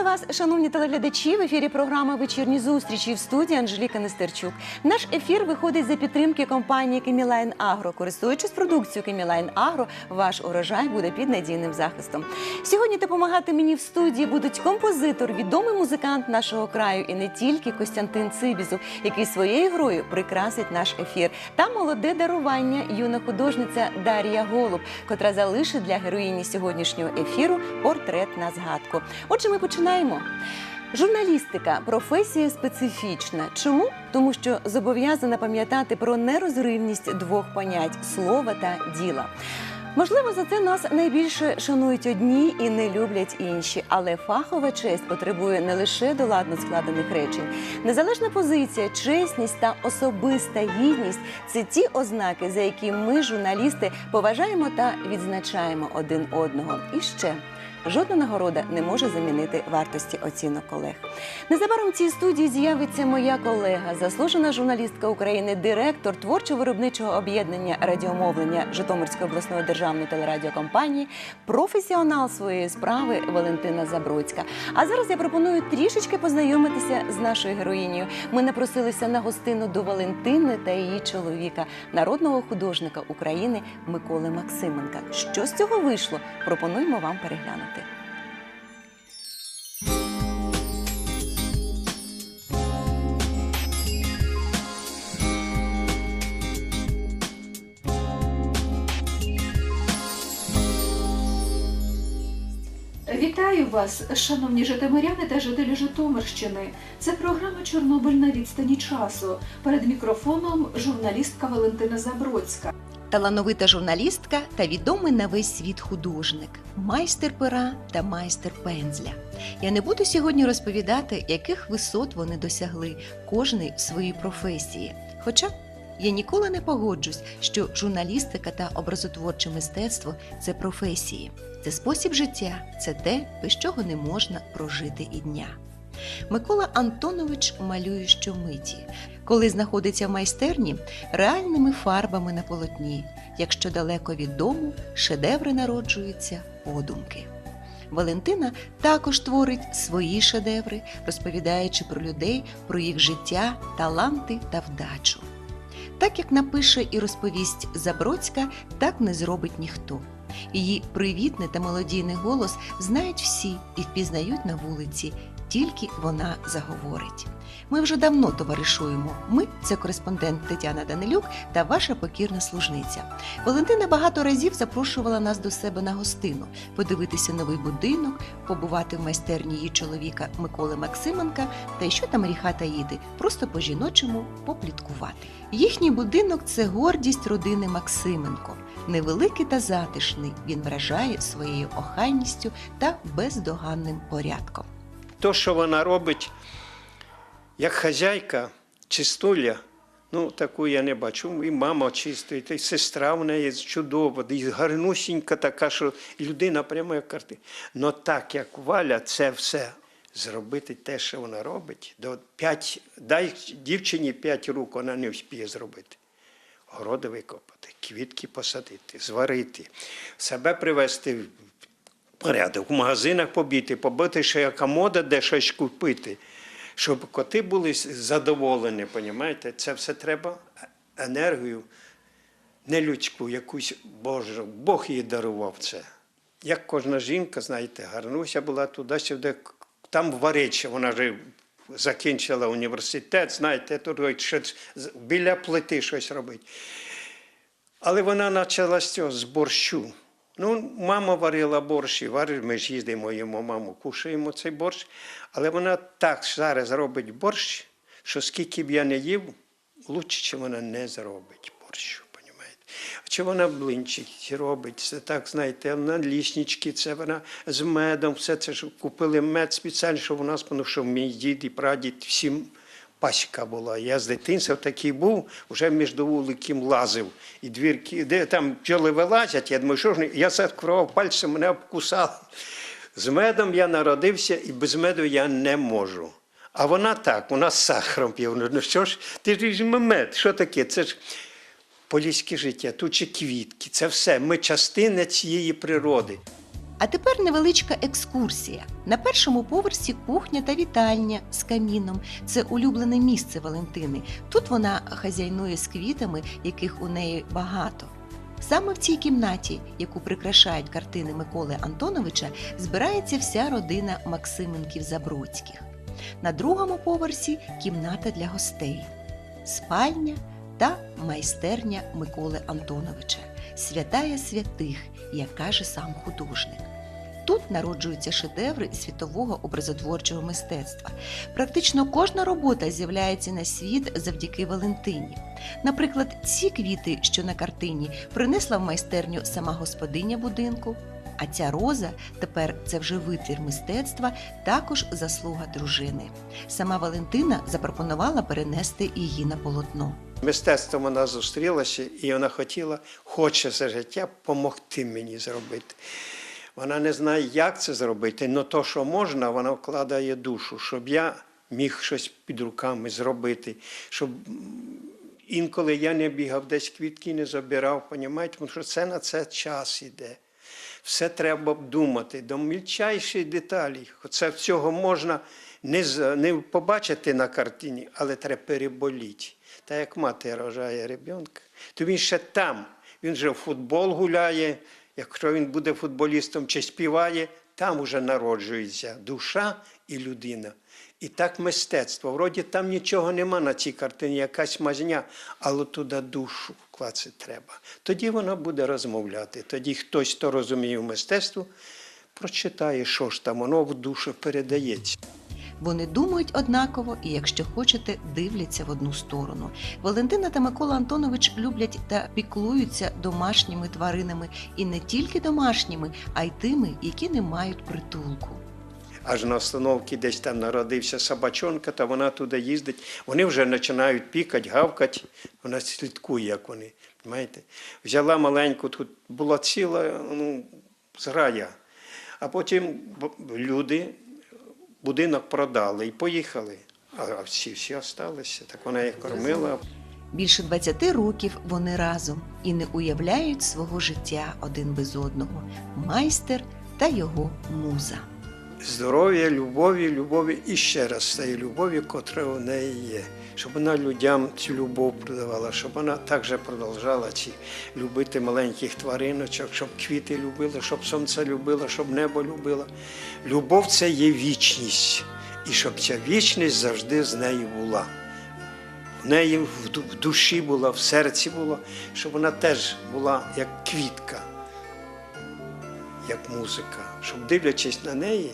Вітаю вас, шановні телеглядачі. В ефірі програми Вечірні зустрічі в студії Анжеліка Нестерчук. Наш ефір виходить за підтримки компанії Кемілайн Агро. Користуючись продукцією Кемілайн Агро, ваш урожай буде під надійним захистом. Сьогодні допомагати мені в студії будуть композитор, відомий музикант нашого краю і не тільки Костянтин Цибізов, який своєю грою прикрасить наш ефір, та молоде дарування юна художниця Дар'я Голуб, котра залишить для героїні сьогоднішнього ефіру портрет на згадку. Отже, ми починаємо. Журналістика професія специфічна. Чому? Тому що зобов'язана пам'ятати про нерозривність двох понять слова та діла. Можливо, за це нас найбільше шанують одні і не люблять інші, але фахова честь потребує не лише доладно складених речень. Незалежна позиція, чесність та особиста гідність це ті ознаки, за які ми, журналісти, поважаємо та відзначаємо один одного. І ще. Жодна нагорода не може замінити вартості оцінок колег. Незабаром в цій студії з'явиться моя колега, заслужена журналістка України, директор творчо-виробничого об'єднання радіомовлення Житомирської обласної державної телерадіокомпанії, професіонал своєї справи Валентина Забродська. А зараз я пропоную трішечки познайомитися з нашою героїнею. Ми напросилися на гостину до Валентини та її чоловіка, народного художника України Миколи Максименка. Що з цього вийшло? Пропонуємо вам переглянути. Вітаю вас, шановні житомиряни та жителі Житомирщини. Це програма Чорнобиль на відстані часу. Перед мікрофоном журналістка Валентина Забродська. Талановита журналістка та відомий на весь світ художник, майстер пера та майстер пензля. Я не буду сьогодні розповідати, яких висот вони досягли, кожний в своїй професії. Хоча я ніколи не погоджусь, що журналістика та образотворче мистецтво це професії, це спосіб життя, це те, без чого не можна прожити і дня. Микола Антонович малює щомиті, коли знаходиться в майстерні реальними фарбами на полотні. Якщо далеко від дому, шедеври народжуються подумки. Валентина також творить свої шедеври, розповідаючи про людей, про їх життя, таланти та вдачу. Так як напише і розповість Забродська, так не зробить ніхто. Її привітний та мелодійний голос знають всі і впізнають на вулиці, тільки вона заговорить. Ми вже давно товаришуємо. Ми це кореспондент Тетяна Данилюк та ваша покірна служниця. Валентина багато разів запрошувала нас до себе на гостину, подивитися новий будинок, побувати в майстерні її чоловіка Миколи Максименка та що там ріха таїти, просто по-жіночому попліткувати. Їхній будинок це гордість родини Максименко. Невеликий та затишний, він вражає своєю охайністю та бездоганним порядком. То, що вона робить, як хазяйка, чистуля, ну таку я не бачу. І мама чистить, і сестра в неї чудова, і гарнусінька така, що людина прямо як карти. Но так як Валя, це все зробити те, що вона робить, до п'ять, дай дівчині п'ять рук, вона не вспіє зробити. Городи викопати, квітки посадити, зварити, себе привести порядок, в магазинах побіти, побити ще яка мода, де щось купити, щоб коти були задоволені, понімаєте? Це все треба енергію, не людську, якусь Божу, Бог їй дарував це. Як кожна жінка, знаєте, гарнуся була туди-сюди, там варить, вона ж закінчила університет, знаєте, тут щось біля плити щось робить. Але вона почала з цього з борщу. Ну, мама варила борщ, і варить, ми ж їздимо йому маму, кушаємо цей борщ. Але вона так зараз робить борщ, що скільки б я не їв, лучше, чи вона не зробить борщу. понімаєте. Чи вона блинчики робить, це так, знаєте, на ліснички, це вона з медом, все це ж купили мед спеціально, щоб у нас, тому що мій дід і прадід всім паська була. Я з дитинства такий був, вже між вуликом лазив. І двірки, де там пчоли вилазять, я думаю, що ж я закривав пальцем, мене обкусали. З медом я народився і без меду я не можу. А вона так, вона з сахаром п'є. Ну що ж, ти ж візьми мед, що таке? Це ж поліське життя, тут ще квітки, це все. Ми частина цієї природи. А тепер невеличка екскурсія. На першому поверсі кухня та вітальня з каміном. Це улюблене місце Валентини. Тут вона хазяйнує з квітами, яких у неї багато. Саме в цій кімнаті, яку прикрашають картини Миколи Антоновича, збирається вся родина Максименків Забродських. На другому поверсі кімната для гостей, спальня та майстерня Миколи Антоновича, святая святих, як каже сам художник. Тут народжуються шедеври світового образотворчого мистецтва. Практично кожна робота з'являється на світ завдяки Валентині. Наприклад, ці квіти, що на картині, принесла в майстерню сама господиня будинку. А ця роза тепер це вже витвір мистецтва, також заслуга дружини. Сама Валентина запропонувала перенести її на полотно. Мистецтвом вона зустрілася, і вона хотіла, хоче за життя допомогти мені зробити. Вона не знає, як це зробити, але то, що можна, вона вкладає душу, щоб я міг щось під руками зробити, щоб інколи я не бігав, десь квітки не забирав, понімаєте? тому що це на це час іде. Все треба думати до мільчайшої деталі. Це всього можна не, не побачити на картині, але треба переболіти. Та як мати рожає ребенка, то він ще там. Він вже в футбол гуляє. Якщо він буде футболістом чи співає, там уже народжується душа і людина. І так мистецтво. Вроді там нічого нема на цій картині, якась мазня, але туди душу вкласти треба. Тоді вона буде розмовляти. Тоді хтось, хто розуміє в мистецтву, прочитає, що ж там, воно в душу передається. Вони думають однаково і, якщо хочете, дивляться в одну сторону. Валентина та Микола Антонович люблять та піклуються домашніми тваринами і не тільки домашніми, а й тими, які не мають притулку. Аж на остановці десь там народився собачонка, та вона туди їздить. Вони вже починають пікати, гавкати. Вона слідкує, як вони. Знаєте? Взяла маленьку, тут була ціла ну, зграя. А потім люди будинок продали і поїхали. А всі всі осталися. Так вона їх кормила. Більше 20 років вони разом і не уявляють свого життя один без одного. Майстер та його муза. здоров'я, любові, любові і ще раз цієї любові, котра у неї є. Щоб вона людям цю любов продавала, щоб вона також продовжала ці любити маленьких твариночок, щоб квіти любила, щоб сонце любила, щоб небо любила. Любов це є вічність. І щоб ця вічність завжди з нею була. В неї в душі була, в серці була, щоб вона теж була як квітка як музика, щоб дивлячись на неї,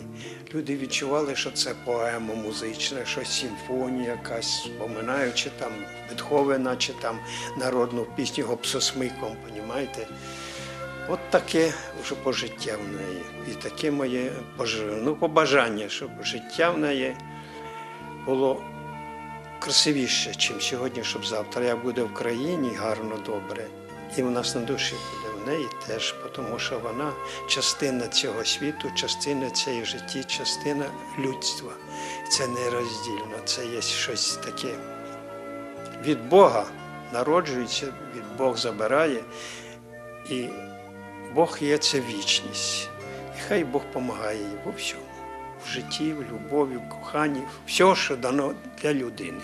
люди відчували, що це поема музична, що симфонія якась, споминаючи там Бетховена чи там народну пісню гопсосмиком, понімаєте? От таке вже пожиття в неї. І таке моє ну, побажання, щоб життя в неї було красивіше, ніж сьогодні, щоб завтра я буде в країні гарно, добре. І в нас на душі буде в неї теж, тому що вона частина цього світу, частина цієї житті, частина людства. Це нероздільно, це є щось таке. Від Бога народжується, від Бог забирає, і Бог є це вічність. І хай Бог допомагає їй у всьому. В житті, в любові, в коханні, все, що дано для людини.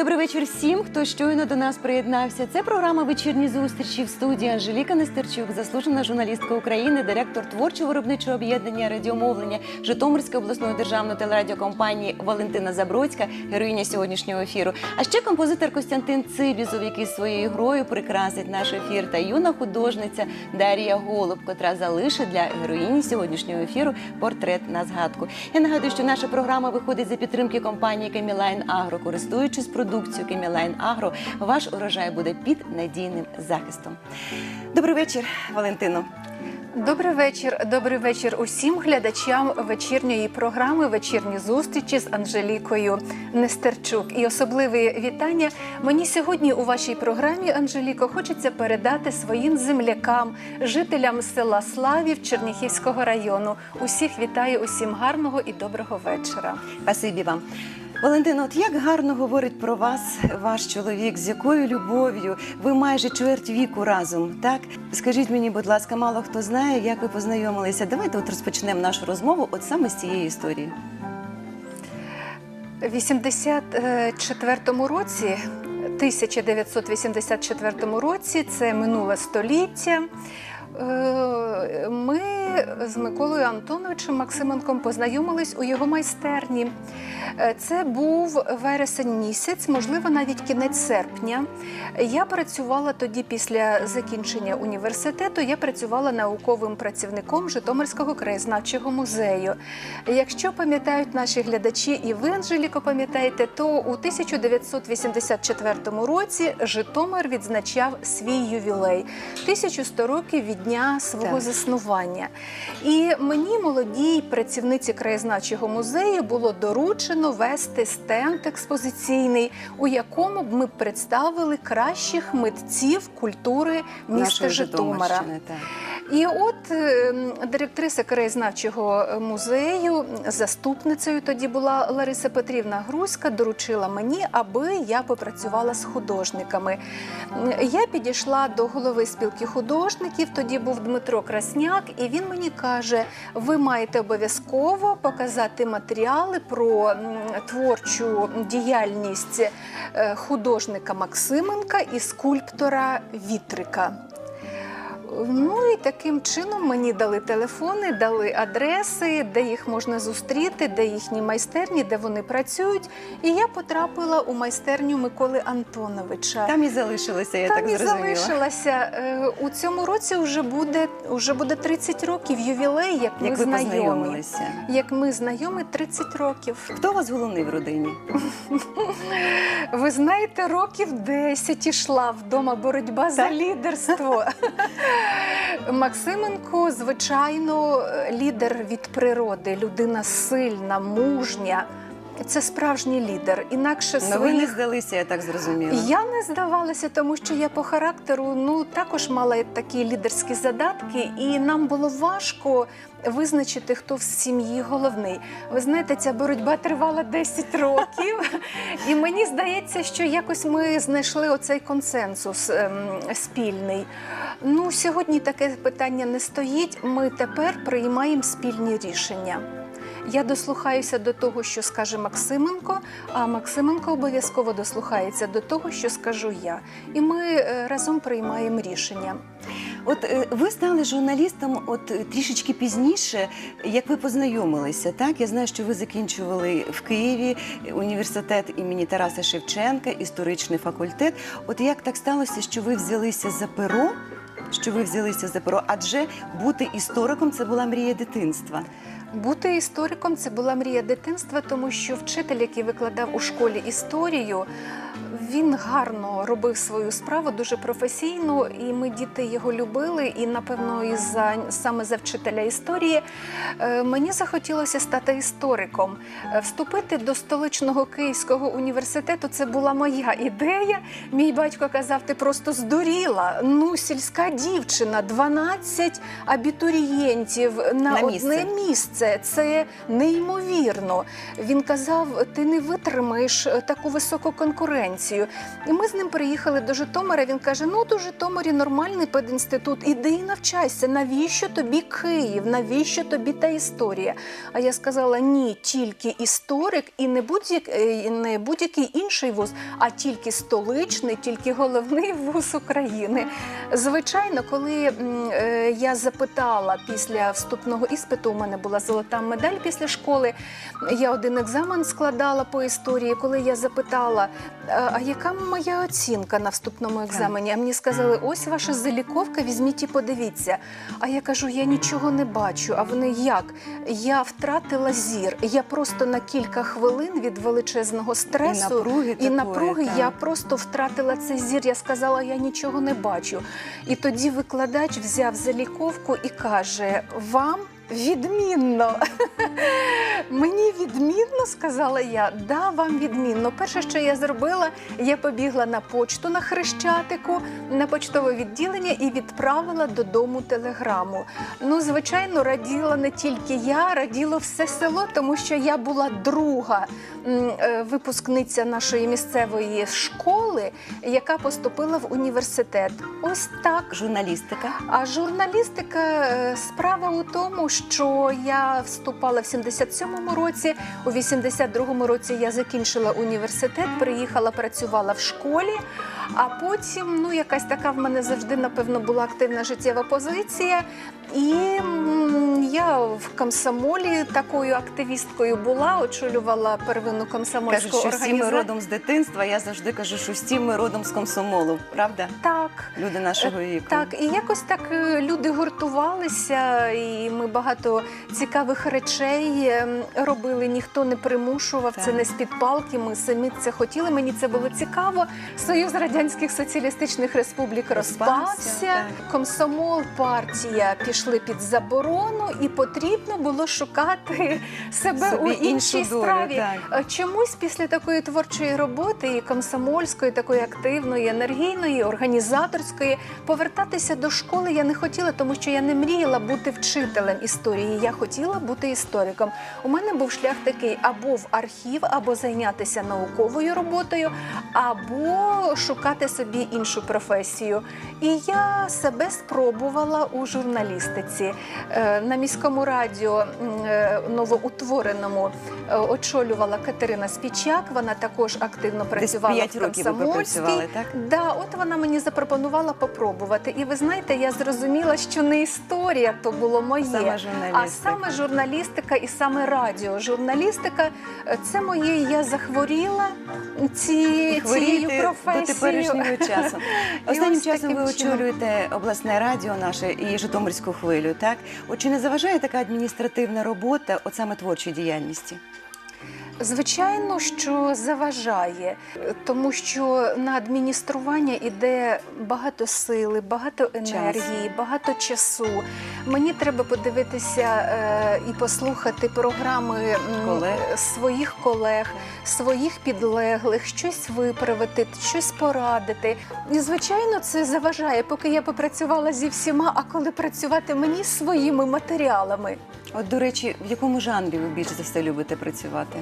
Добрий вечір всім, хто щойно до нас приєднався. Це програма вечірні зустрічі в студії Анжеліка Нестерчук, заслужена журналістка України, директор творчого виробничого об'єднання радіомовлення Житомирської обласної державної телерадіокомпанії Валентина Забродська, героїня сьогоднішнього ефіру. А ще композитор Костянтин Цибізов, який своєю грою прикрасить наш ефір, та юна художниця Дар'я Голуб, котра залишить для героїні сьогоднішнього ефіру портрет на згадку. Я нагадую, що наша програма виходить за підтримки компанії Кемілайн Агро, користуючись продукцією Кемілайн Агро, ваш урожай буде під надійним захистом. Добрий вечір, Валентино. Добрий вечір, добрий вечір усім глядачам вечірньої програми Вечірні зустрічі з Анжелікою Нестерчук. І особливе вітання мені сьогодні у вашій програмі, Анжеліко, хочеться передати своїм землякам, жителям села Славів Черніхівського району. Усіх вітаю, усім гарного і доброго вечора. Спасибі вам. Валентино, от як гарно говорить про вас ваш чоловік, з якою любов'ю ви майже чверть віку разом, так? Скажіть мені, будь ласка, мало хто знає, як ви познайомилися. Давайте от розпочнемо нашу розмову от саме з цієї історії. В 84-му році, 1984 році, це минуле століття. Е, Ми з Миколою Антоновичем Максименком познайомились у його майстерні. Е, Це був вересень місяць, можливо, навіть кінець серпня. Я працювала тоді після закінчення університету. Я працювала науковим працівником Житомирського краєзнавчого музею. Якщо пам'ятають наші глядачі, і ви, Анжеліко, пам'ятаєте, то у 1984 році Житомир відзначав свій ювілей 1100 років від дня свого Так. заснування. І мені, молодій працівниці краєзнавчого музею, було доручено вести стенд експозиційний, у якому б ми представили кращих митців культури міста Житомира. Так. І от е, директриса краєзнавчого музею, заступницею тоді була Лариса Петрівна Грузька, доручила мені, аби я попрацювала з художниками. Я підійшла до голови спілки художників. Тоді був Дмитро Красняк, і він мені каже: ви маєте обов'язково показати матеріали про творчу діяльність е, художника Максименка і скульптора Вітрика. Ну і таким чином мені дали телефони, дали адреси, де їх можна зустріти, де їхні майстерні, де вони працюють. І я потрапила у майстерню Миколи Антоновича. Там і залишилися, я Там так і залишилася. Е, У цьому році вже буде, вже буде 30 років ювілей, як, Як ми ви знайомі. познайомилися? Як ми знайомі 30 років. Хто у вас головний в родині? Ви знаєте, років 10 ішла вдома боротьба за лідерство. Максименко, звичайно, лідер від природи, людина сильна, мужня. Це справжній лідер. Інакше Ну, ви не своїх здалися, я так зрозуміла. я не здавалася, тому що я по характеру ну також мала такі лідерські задатки, і нам було важко визначити, хто в сім'ї головний. Ви знаєте, ця боротьба тривала 10 років, і мені здається, що якось ми знайшли оцей консенсус ем, спільний. Ну сьогодні таке питання не стоїть. Ми тепер приймаємо спільні рішення. Я дослухаюся до того, що скаже Максименко, а Максименко обов'язково дослухається до того, що скажу я. І ми е, разом приймаємо рішення. От е, ви стали журналістом от е, трішечки пізніше, як ви познайомилися. Так, я знаю, що ви закінчували в Києві університет імені Тараса Шевченка, історичний факультет. От як так сталося, що ви взялися за перо? Що ви взялися за перо? Адже бути істориком це була мрія дитинства. Бути істориком це була мрія дитинства, тому що вчитель, який викладав у школі історію, він гарно робив свою справу дуже професійно, і ми діти його любили. І напевно, і за саме за вчителя історії е, мені захотілося стати істориком. Е, Вступити до столичного київського університету це була моя ідея. Мій батько казав: ти просто здуріла. Ну, сільська дівчина, 12 абітурієнтів на, На одне місце. місце. Це неймовірно. Він казав: ти не витримаєш е, таку високу конкуренцію. І ми з ним приїхали до Житомира. Він каже: Ну, до Житомирі нормальний пединститут, іди і навчайся. Навіщо тобі Київ? Навіщо тобі та історія? А я сказала: ні, тільки історик і не будь-як е, не будь-який інший вуз, а тільки столичний, тільки головний вуз України. Звичайно, коли е, я запитала після вступного іспиту, у мене була золота медаль після школи. Я один екзамен складала по історії. Коли я запитала, «А а яка моя оцінка на вступному екзамені? А мені сказали, ось ваша заліковка, візьміть і подивіться. А я кажу, я нічого не бачу. А вони як? Я втратила зір. Я просто на кілька хвилин від величезного стресу І напруги і напруги я просто втратила цей зір. Я сказала, я нічого не бачу. І тоді викладач взяв заліковку і каже: Вам відмінно. Мені відмінно, сказала я. Да, вам відмінно. Перше, що я зробила, я побігла на почту на хрещатику, на почтове відділення і відправила додому телеграму. Ну, звичайно, раділа не тільки я, раділо все село, тому що я була друга е, випускниця нашої місцевої школи, яка поступила в університет. Ось так. Журналістика. А журналістика е, справа у тому, що я вступала в 77-му році. У 82-му році я закінчила університет, приїхала, працювала в школі. А потім, ну, якась така в мене завжди, напевно, була активна життєва позиція. І я в комсомолі такою активісткою була, очолювала первинну комсомольську Кажуть, що всі ми організацію. родом з дитинства. Я завжди кажу, що всі ми родом з комсомолу, правда? Так. Люди нашого віку. Так, і якось так е, люди гуртувалися, і ми багато цікавих речей ем, робили. Ніхто не примушував Так. це не з-під палки. Ми самі це хотіли. Мені це було цікаво. Союз радянських соціалістичних республік Розпався, розпався. так. Комсомол, партія пішли під заборону, і потрібно було шукати себе Собі у іншу іншій долю, справі. так. Е, Чомусь після такої творчої роботи, і комсомольської, такої активної, енергійної, організаторської, повертатися до школи я не хотіла, тому що я не мріяла бути вчителем історії. Я хотіла бути істориком. У мене був шлях такий: або в архів, або зайнятися науковою роботою, або шукати собі іншу професію. І я себе спробувала у журналістиці Е, на міському радіо е, новоутвореному е, очолювала Катерина Спічак. Вона також активно Десь працювала 5 в років ви Комсомольській. так? Да, от вона мені запропонувала попробувати. І ви знаєте, я зрозуміла, що не історія то було моє, Саме а саме журналістика і саме радіо. Журналістика це моє. Я захворіла ці, цією Хворієте до професією. теперішнього часу. Останнім часом ви очолюєте обласне радіо наше і Житомирську хвилю. Так от чи не заважає така адміністративна робота, от саме творчій діяльності? Звичайно, що заважає, тому що на адміністрування іде багато сили, багато енергії, багато часу. Мені треба подивитися е, і послухати програми Колег. своїх колег, своїх підлеглих, щось виправити, щось порадити. І звичайно, це заважає, поки я попрацювала зі всіма, а коли працювати мені своїми матеріалами. От, до речі, в якому жанрі ви більш за все любите працювати?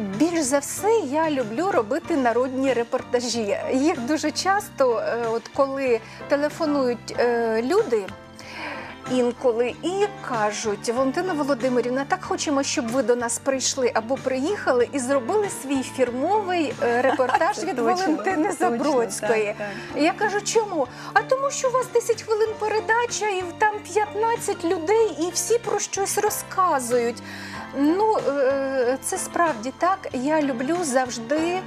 Більш за все я люблю робити народні репортажі. Їх дуже часто, е, от коли телефонують е, люди. Інколи і кажуть, Валентина Володимирівна, так хочемо, щоб ви до нас прийшли або приїхали і зробили свій фірмовий е, репортаж від точно, Валентини точно, Забродської. так, так. Я кажу, чому? А тому, що у вас 10 хвилин передача, і там 15 людей, і всі про щось розказують. Ну, е, це справді так. Я люблю завжди,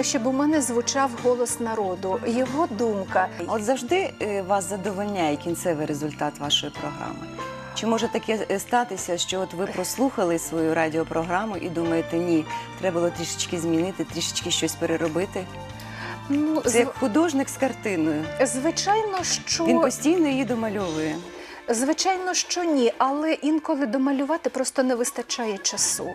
щоб у мене звучав голос народу, його думка. От завжди е, вас задовольняє кінцевий результат вашої програми? Чи може таке е, статися, що от ви прослухали свою радіопрограму і думаєте, ні, треба було трішечки змінити, трішечки щось переробити? Ну, Це як художник з картиною. звичайно, що Він постійно її домальовує. Звичайно, що ні, але інколи домалювати просто не вистачає часу.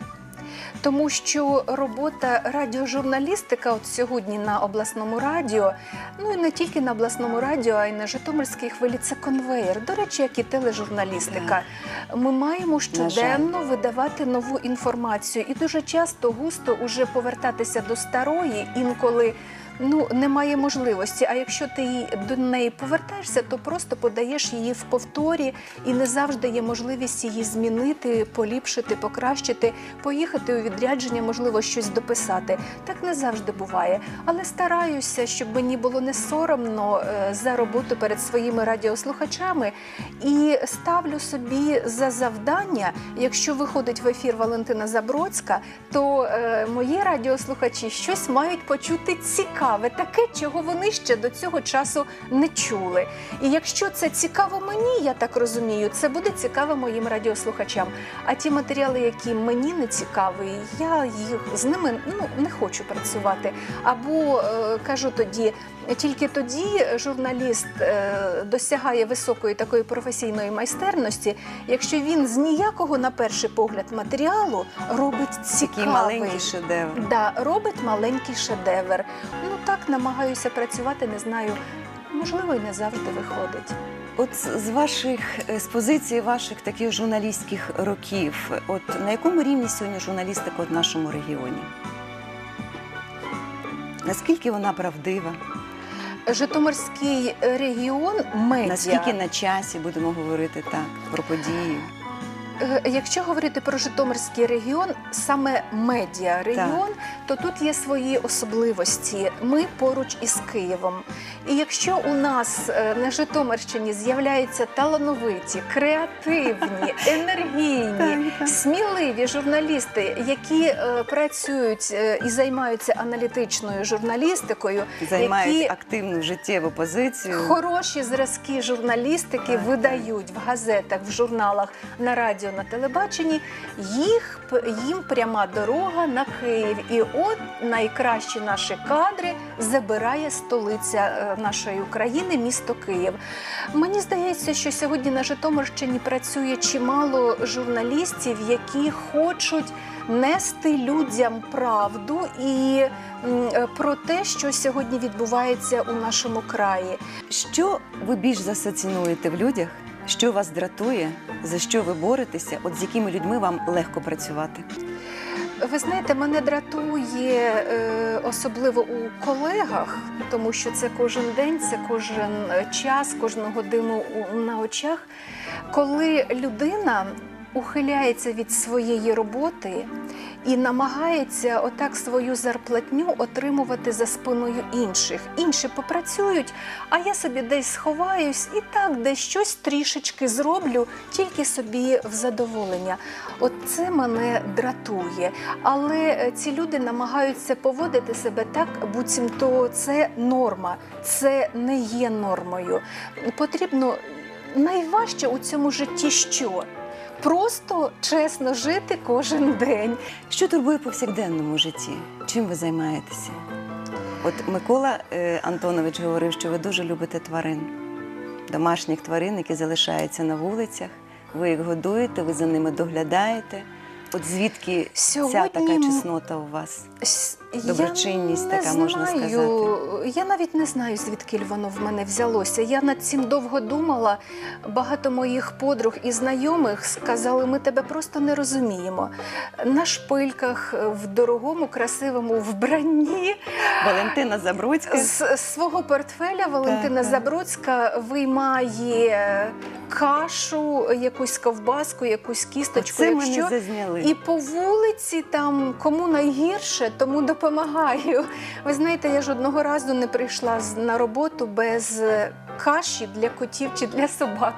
Тому що робота радіожурналістика, от сьогодні на обласному радіо, ну і не тільки на обласному радіо, а й на Житомирській хвилі, це конвейер. До речі, як і тележурналістика. Ми маємо щоденно видавати нову інформацію і дуже часто густо уже повертатися до старої, інколи ну немає можливості. А якщо ти до неї повертаєшся, то просто подаєш її в повторі, і не завжди є можливість її змінити, поліпшити, покращити, поїхати у відрядження, можливо, щось дописати. Так не завжди буває. Але стараюся, щоб мені було не соромно е, за роботу перед своїми радіослухачами, і ставлю собі за завдання, якщо виходить в ефір Валентина Забродська, то е, мої радіослухачі щось мають почути цікаве, таке, чого вони ще до цього часу не чули. І якщо це цікаво мені, я так розумію, це буде цікаво моїм радіослухачам. А ті матеріали, які мені не цікаві, я їх з ними ну не хочу працювати. Або е, кажу тоді. Тільки тоді журналіст е, досягає високої такої професійної майстерності, якщо він з ніякого на перший погляд матеріалу робить цікавий. маленький шедевр. Да, робить маленький шедевр. Ну так намагаюся працювати, не знаю. Можливо, і не завжди виходить. От з- з ваших е, з позиції ваших таких журналістських років, от на якому рівні сьогодні журналістика в нашому регіоні? Наскільки вона правдива? Житомирський регіон медіа. Наскільки на часі будемо говорити так про події? Е, Якщо говорити про Житомирський регіон, саме медіа регіон, то тут є свої особливості. Ми поруч із Києвом. І якщо у нас е, на Житомирщині з'являються талановиті, креативні, енергійні, сміливі журналісти, які е, працюють і займаються аналітичною журналістикою, Займають які активну життєву позицію. Хороші зразки журналістики видають в газетах, в журналах, на радіо, на телебаченні. Їх їм пряма дорога на Київ. І от найкращі наші кадри забирає столиця е, нашої України, місто Київ. Мені здається, що сьогодні на Житомирщині працює чимало журналістів, які хочуть нести людям правду і е, про те, що сьогодні відбувається у нашому краї. Що ви більш за все цінуєте в людях? Що вас дратує? За що ви боретеся? От з якими людьми вам легко працювати? Ви знаєте, мене дратує е, особливо у колегах, тому що це кожен день, це кожен е, час, кожну годину на очах, коли людина ухиляється від своєї роботи і намагається отак свою зарплатню отримувати за спиною інших. Інші попрацюють, а я собі десь сховаюсь і так десь щось трішечки зроблю, тільки собі в задоволення. От це мене дратує. Але е, ці люди намагаються поводити себе так, буцімто це норма, це не є нормою. Потрібно найважче у цьому житті що? Просто чесно жити кожен день. Що турбує повсякденному житті? Чим ви займаєтеся? От Микола е, Антонович говорив, що ви дуже любите тварин, домашніх тварин, які залишаються на вулицях. Ви їх годуєте, ви за ними доглядаєте. От звідки ця така чеснота у вас? Доброчинність я не така, можна знаю. Я навіть не знаю, звідки воно в мене взялося. Я над цим довго думала. Багато моїх подруг і знайомих сказали, ми тебе просто не розуміємо. На шпильках, в дорогому, красивому вбранні. Валентина Забродська. З свого портфеля Валентина так. Забродська виймає кашу, якусь ковбаску, якусь кісточку. Це ми якщо... не зазняли. І по вулиці там кому найгірше, тому допомагаю. Ви знаєте, я ж одного разу не прийшла на роботу без е, каші для котів чи для собак.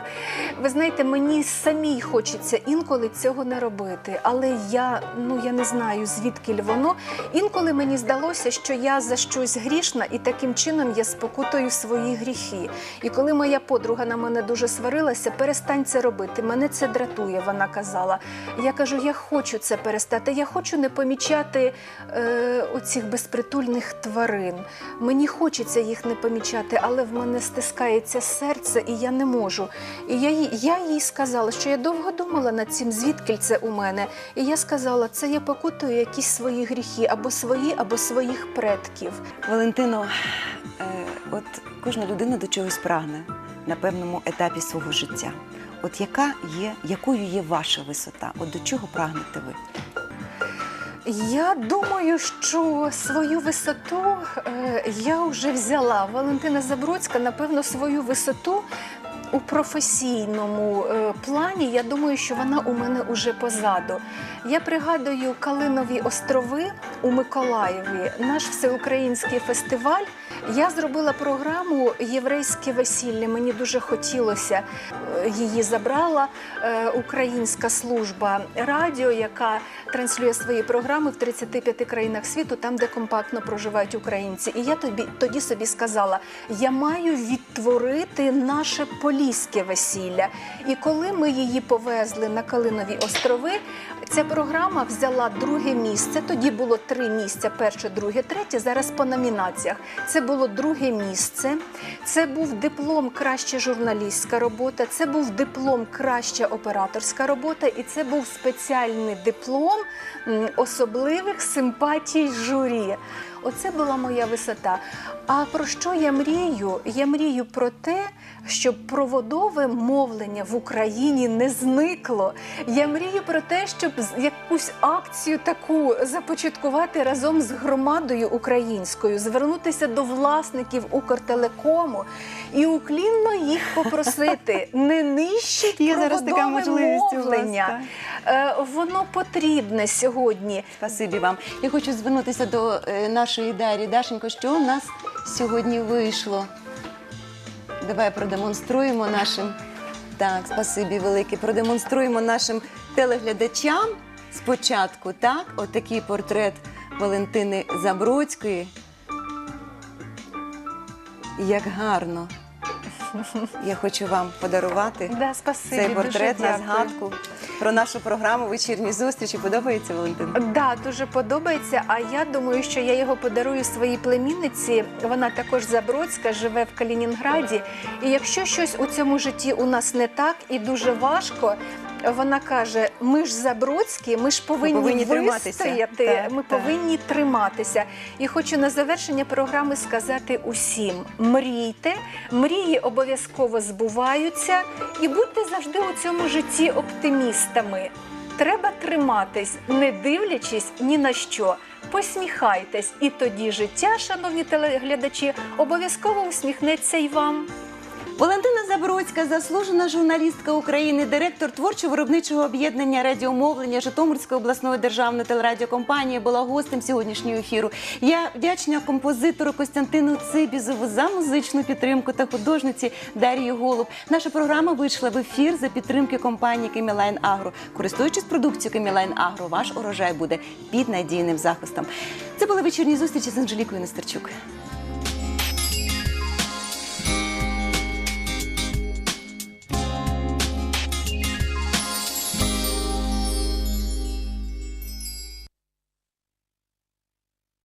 Ви знаєте, мені самій хочеться інколи цього не робити, але я ну я не знаю звідки воно. Інколи мені здалося, що я за щось грішна, і таким чином я спокутую свої гріхи. І коли моя подруга на мене дуже сварилася, перестань це робити. Мене це дратує, вона казала. Я кажу, я хочу це перестати. Я хочу не помічати е, оцих безпритульних тварин. Мені хочеться їх не помічати, але в мене стискається серце, і я не можу. І я, їй- я їй сказала, що я довго думала над цим, звідки це у мене. І я сказала, це я покутую якісь свої гріхи, або свої, або своїх предків. Валентино, е, от кожна людина до чогось прагне на певному етапі свого життя. От яка є, якою є ваша висота? От до чого прагнете ви? Я думаю, що свою висоту е, я вже взяла. Валентина Забродська, напевно, свою висоту у професійному е, плані. Я думаю, що вона у мене уже позаду. Я пригадую Калинові острови у Миколаєві, наш всеукраїнський фестиваль. Я зробила програму Єврейське весілля. Мені дуже хотілося. Е, Її забрала е, українська служба радіо, яка транслює свої програми в 35 країнах світу, там, де компактно проживають українці. І я тобі тоді собі сказала: я маю відтворити наше поліське весілля. І коли ми її повезли на Калинові острови, ця програма взяла друге місце. Тоді було три місця: перше, друге, третє. Зараз по номінаціях. Це було друге місце. Це був диплом краща журналістська робота. Це був диплом краща операторська робота, і це був спеціальний диплом особливих симпатій журі. Оце була моя висота. А про що я мрію? Я мрію про те, щоб проводове мовлення в Україні не зникло. Я мрію про те, щоб якусь акцію таку започаткувати разом з громадою українською, звернутися до власників Укртелекому і уклінно їх попросити не нищить Є зараз така можливість у вас, мовлення. Е, Воно потрібне сьогодні. Спасибі вам. Я хочу звернутися до е, нашої Дарі. Дашенько, що у нас сьогодні вийшло? Давай продемонструємо нашим. Так, спасибі велике. Продемонструємо нашим телеглядачам спочатку, так, отакий портрет Валентини Забродської. Як гарно. Я хочу вам подарувати Да, спасибі, цей дуже портрет на згадку про нашу програму вечірні зустрічі. Подобається Валентина? Да, дуже подобається. А я думаю, що я його подарую своїй племінниці. Вона також забродська, живе в Калінінграді. І якщо щось у цьому житті у нас не так і дуже важко. Вона каже: ми ж забродські, ми ж повинні, повинні вистояти, Так, ми так. повинні триматися. І хочу на завершення програми сказати усім: мрійте, мрії обов'язково збуваються, і будьте завжди у цьому житті оптимістами. Треба триматись, не дивлячись ні на що. Посміхайтесь, і тоді життя, шановні телеглядачі, обов'язково усміхнеться й вам. Валентина Забродська, заслужена журналістка України, директор творчо-виробничого об'єднання радіомовлення Житомирської обласної державної телерадіокомпанії, була гостем сьогоднішнього ефіру. Я вдячна композитору Костянтину Цибізову за музичну підтримку та художниці Дарії Голуб. Наша програма вийшла в ефір за підтримки компанії Кемілайн Агро. Користуючись продукцією Кемілайн Агро, ваш урожай буде під надійним захистом. Це були вечірні зустрічі з Анжелікою Нестерчук.